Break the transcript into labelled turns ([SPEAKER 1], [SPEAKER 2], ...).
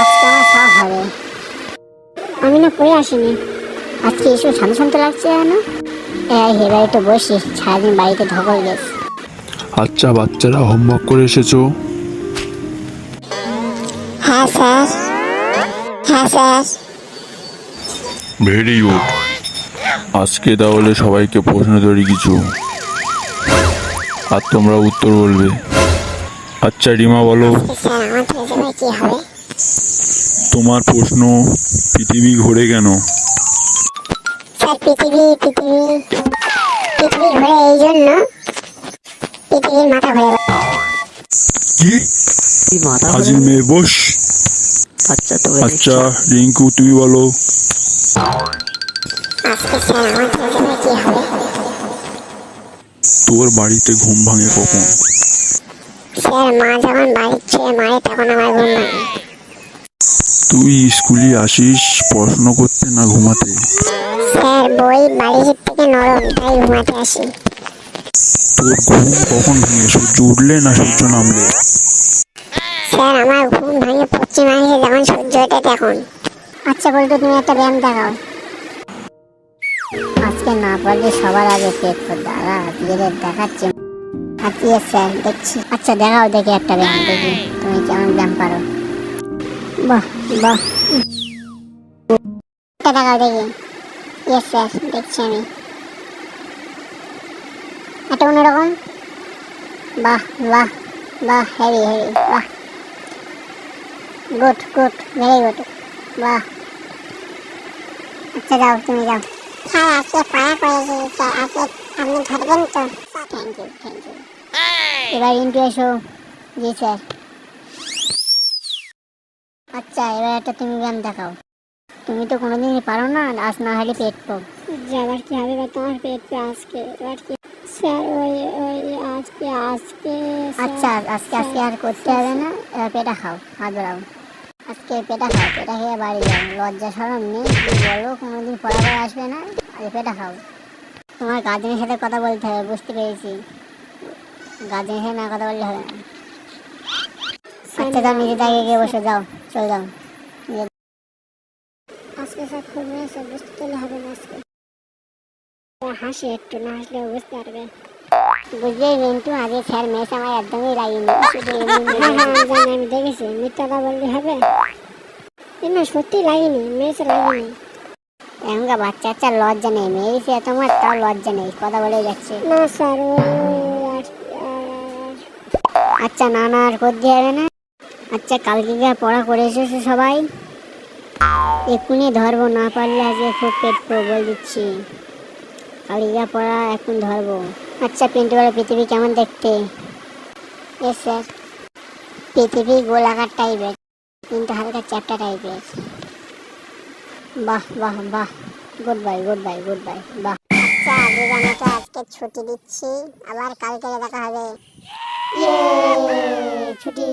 [SPEAKER 1] আজকে আমার সব হবে। আমি না পড়ে আসিনি। আজকে এসব শান্ত শান্ত লাগছে না এই হে বাড়িতে বসি। সারাদিন বাড়িতে ধকল গেছে।
[SPEAKER 2] আচ্ছা বাচ্চারা হোমওয়ার্ক করে এসেছ?
[SPEAKER 1] হ্যাঁ স্যার। হ্যাঁ স্যার।
[SPEAKER 2] Very good. আজকে তাহলে সবাইকে প্রশ্ন তৈরি কিছু। আর তোমরা উত্তর বলবে। আচ্ছা রিমা বলো।
[SPEAKER 1] স্যার আমার থেকে এবার কি হবে
[SPEAKER 2] তোমার প্রশ্ন পৃথিবী ঘোরে কেন?
[SPEAKER 1] স্যার পৃথিবী পৃথিবী পৃথিবী ঘুরে এই জন্য পৃথিবীর মাথা ঘুরে।
[SPEAKER 2] কি?
[SPEAKER 3] কি
[SPEAKER 2] হাজির মেয়ে বস।
[SPEAKER 3] বাচ্চা তোকে
[SPEAKER 2] আচ্ছা রিঙ্কু তুমি বলো। তোর বাড়িতে ঘুম ভাঙে কখন?
[SPEAKER 1] মা যখন বাড়ি ছেড়ে মারে তখন আমার ঘুম ভাঙে।
[SPEAKER 2] তুই স্কুলে আসিস পড়াশোনা করতে না ঘুমাতে?
[SPEAKER 1] স্যার বই বালিশের থেকে নরম তাই ঘুমাতে আসি।
[SPEAKER 2] তোর ঘুম কখন ভাঙে? সূর্য উঠলে না সূর্য নামলে?
[SPEAKER 1] স্যার আমার ঘুম ভাঙে পশ্চিম যখন সূর্য ওঠে তখন। আচ্ছা বলতো তুমি একটা ব্যায়াম দেখাও আজকে না পারলে সবার আগে পেট করে দাঁড়া আজকে দেখাচ্ছি দেখছি। আচ্ছা দেখাও দেখি একটা ব্যায়াম দেখি। তুমি কেমন ব্যায়াম পারো? বাহ বাহ। একটা দেখাও দেখি। ইয়েস স্যার দেখছি আমি। একটা অন্যরকম? বাহ বাহ বাহ হেভি হেভি বাহ। গুড গুড ভেরি গুড বাহ। আচ্ছা যাও, তুমি যাও। স্যার, আজকে পড়া করেছি স্যার আজকে আপনি ধরবেন তো? থ্যাংক ইউ থ্যাংক ইউ এবার ইন্টু এসো জি স্যার আচ্ছা এবার একটা তুমি ব্যায়াম দেখাও। তুমি তো কোনোদিনই পারো না আজ না হলে পেট পো।
[SPEAKER 4] আবার কি হবে বা তোমার পেট পে আজকে? এবার কি? স্যার ওই ওই আজকে আজকে
[SPEAKER 1] আচ্ছা আজকে আজকে আর করতে হবে না এবার পেটা খাও হাত বাড়াও। আজকে পেটা খাও পেটা খেয়ে বাড়ি যাও। লজ্জা সরম নেই বলো কোনোদিন পড়া করে আসবে না আজ পেটা খাও। তোমার গার্জেনের সাথে কথা বলতে হবে বুঝতে পেরেছি। গার্জেনের সাথে না কথা বললে হবে না। আচ্ছা যাও নিজে জায়গায় গিয়ে বসে যাও চলে যাও।
[SPEAKER 4] আজকে হয়েছে বুঝতে হবে না আজকে। হাসি একটু না হাসলে বুঝতে পারবে।
[SPEAKER 1] বুঝলে মিন্টু আজকে স্যার মেস আমার একদমই লাগেনি। এমনি
[SPEAKER 4] আমি দেখেছি মিথ্যাটা বললে হবে? এ না সত্যি লাগেনি মেয়েছে লাগেনি।
[SPEAKER 1] এখনকার বাচ্চা বাচ্চা লজ্জা নেই মেয়েছে তোমার তাও লজ্জা নেই কথা বলে যাচ্ছে।
[SPEAKER 4] না স্যার
[SPEAKER 1] আচ্ছা না না আর করতে হবে না? আচ্ছা কালকে যা পড়া করে এসেছ সবাই? এক্ষুনি ধরবো না পারলে আজকে খুব পেট পুরো বলে দিচ্ছি। কালকে যা পড়া এখন ধরবো। আচ্ছা পিন্টু বলো পৃথিবী কেমন দেখতে? এস স্যার পৃথিবী গোলাকার টাইপের কিন্তু হালকা চ্যাপ্টা টাইপের বাহ বাহ বাহ। Goodbye goodbye goodbye বাহ। আচ্ছা দুজনকে আজকে ছুটি দিচ্ছি। আবার কালকে দেখা হবে। ছুটি।